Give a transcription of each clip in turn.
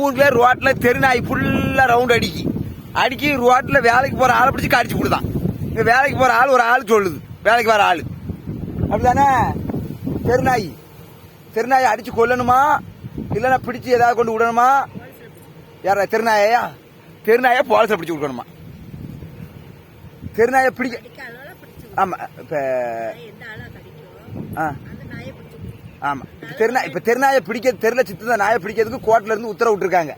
ஊர் பேர் ரோட்ல தெருநாய் ஃபுல்லா ரவுண்ட் அடிக்கி. அடிக்கி ரோட்ல வேலைக்கு போற ஆளை பிடிச்சி கடிச்சு கொடுத்தான் இங்க வேலைக்கு போற ஆள் ஒரு ஆள் சொல்லுது. வேலைக்கு வர ஆள். அப்படிதானே? தெருநாய். தெருநாயை அடிச்சு கொல்லணுமா? இல்லைன்னா பிடிச்சு ஏதாவது கொண்டு விடணுமா? யாரா தெருநாயா தெருநாயை போலீஸில் பிடிச்சு கொடுக்கணுமா? தெருநாயை பிடிக்க கடிக்காதனால பிடிச்சு ஆமா இப்ப ஆ. ஆமாம் ஆமா. இப்ப தெருநாய் இப்ப தெருநாயை பிடிக்க தெருல சித்து நாயை பிடிக்கிறதுக்கு கோர்ட்ல இருந்து உத்தரவு விட்டுருக்காங்க.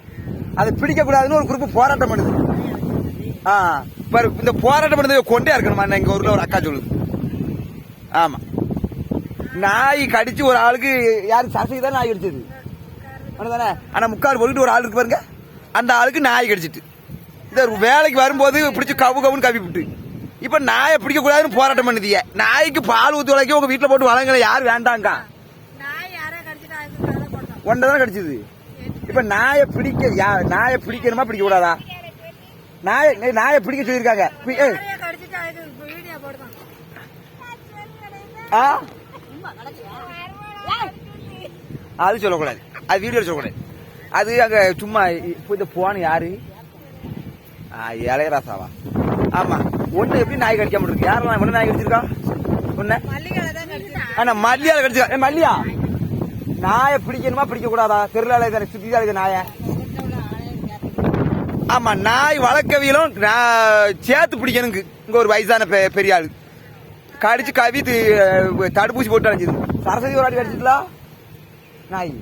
அதை பிடிக்க கூடாதுன்னு ஒரு குரூப் போராட்டம் பண்ணுது. ஆ பாரு இந்த போராட்டம் பண்ணதை கொண்டே இருக்கணுமா? எங்க ஊர்ல ஒரு அக்கா சொல்லுது. ஆமா. நாய் கடிச்சு ஒரு ஆளுக்கு யாரு சரசைக்கு தான் நாய் கடிச்சது? தானே ஆனா முக்கால் போட்டு ஒரு ஆள் இருக்கு பாருங்க. அந்த ஆளுக்கு நாய் கடிச்சிட்டு. இந்த வேலைக்கு வரும்போது பிடிச்சி கவு கவுன்னு கவி விட்டு இப்ப நாயை பிடிக்க கூடாதுன்னு போராட்டம் பண்ணுதிய. நாய்க்கு பால் ஊத்து உழைக்க உங்க வீட்டுல போட்டு வளங்களை யார் வேண்டாங்க நாய் யாரா கடிச்சிட்டு அதுக்கு தலை போட்டோம் ஒன்றை தான் கடிச்சது? இப்ப நாயை பிடிக்க யா- நாயை பிடிக்கணுமா பிடிக்க கூடாதா நாயை நாயை பிடிக்க சொல்லியிருக்காங்க. ஆ? அது சொல்லக்கூடாது. அது வீடியோ சொல்லக்கூடாது. அது அங்க சும்மா இப்போ இந்த போன் யாரு? ஆ, இளையராசாவா? ஆமா. ஒண்ணு எப்படி நாய் கடிக்காம இருக்கு? யாரெல்லாம் ஒண்ணு நாய் கடிச்சிருக்கா? ஒண்ணு. ஆனா மல்லியால கடிச்சிருக்கா. மல்லியா நாயை பிடிக்கணுமா பிடிக்க கூடாதா தெருளால தானே சுத்தி தான் நாயை. ஆமா நாய் வளர்க்கவியலும் நான் சேர்த்து பிடிக்கணுங்க இங்க ஒரு வயசான பெ- பெரிய ஆளு கடிச்சு கவி தடுப்பூசி போட்டு அடைஞ்சது. சரஸ்வதி ஒரு ஆடி கடிச்சிக்கலாம் நாய்.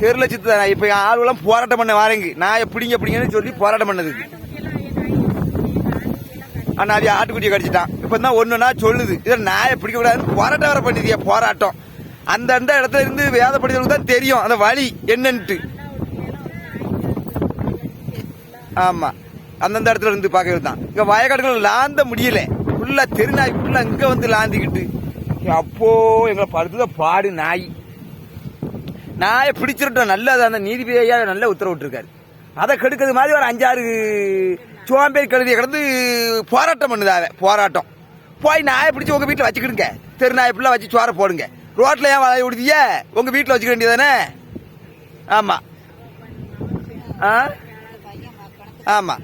தெருல சித்து தான் இப்ப ஆளுலாம் போராட்டம் பண்ண வாரேங்க. நாயை பிடிங்க பிடிங்கன்னு சொல்லி போராட்டம் பண்ணதுக்கு. ஆனா அது ஆட்டுக்குட்டியை கடிச்சிட்டான் இப்போ தான் ஒண்ணுனா சொல்லுது. இதை நாயை பிடிக்க கூடாதுன்னு போராட்டம் வர பண்ணிதியா போராட்டம். அந்த அந்த இடத்துல இருந்து வேத தான் தெரியும். அந்த வழி என்னன்ட்டு. ஆமா. அந்தந்த இடத்துல இருந்து பார்க்கறது தான். இங்க வயக்காடுகள் லாந்த முடியல. ஃபுல்லா தெருநாய் ஃபுல்லா இங்க வந்து லாந்திக்கிட்டு. அப்போ எங்களை படுத்துத பாடு நாய். நாயை பிடிச்சிருட்டோம் நல்லது அந்த நீதிபதியா நல்ல உத்தரவு விட்டுருக்காரு அதை கெடுக்கிறது மாதிரி ஒரு அஞ்சாறு சோம்பேறி கழுதியை கிடந்து போராட்டம் பண்ணுதாவே போராட்டம். போய் நாயை பிடிச்சி உங்க வீட்டில் வச்சுக்கிடுங்க. தெரு நாயை ஃபுல்லாக வச்சு சோற போடுங்க. ரோட்டில் ஏன் வளைய விடுதிய உங்க வீட்டில் வச்சுக்க வேண்டியதானே ஆமாம் ஆ? ஆமாம்